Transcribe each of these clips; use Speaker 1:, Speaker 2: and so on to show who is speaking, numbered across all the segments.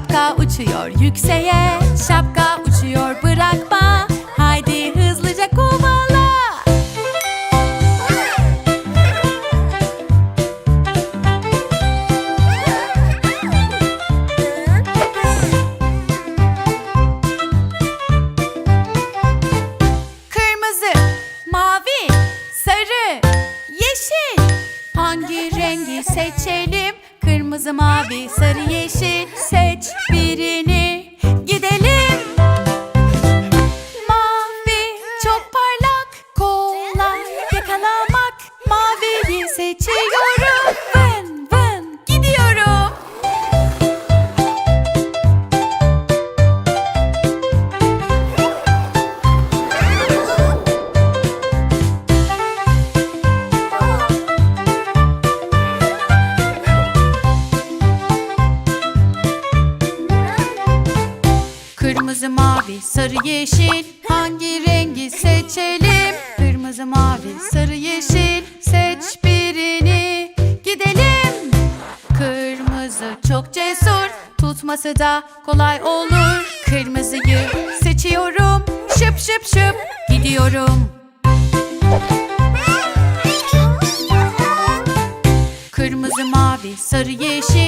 Speaker 1: Şapka uçuyor yükseğe Şapka uçuyor bu Kırmızı, mavi, sarı, yeşil. Seç birini. Kırmızı, mavi, sarı, yeşil. Hangi rengi seçelim? Kırmızı, mavi, sarı, yeşil. Seç birini. Gidelim. Kırmızı çok cesur. Tutması da kolay olur. Kırmızıyı seçiyorum. Şıp şıp şıp. Gidiyorum. Kırmızı, mavi, sarı, yeşil.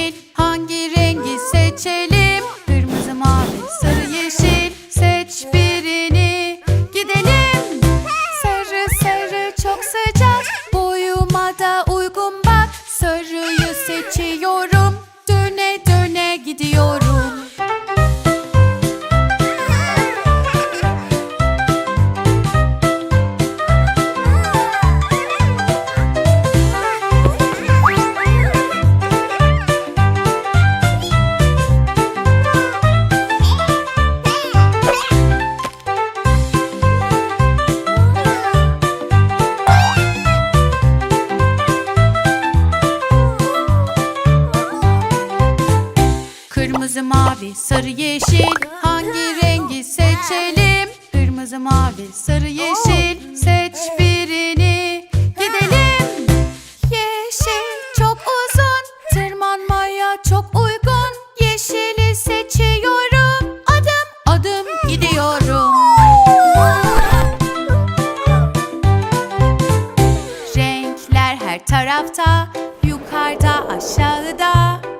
Speaker 1: her tarafta Yukarıda aşağıda.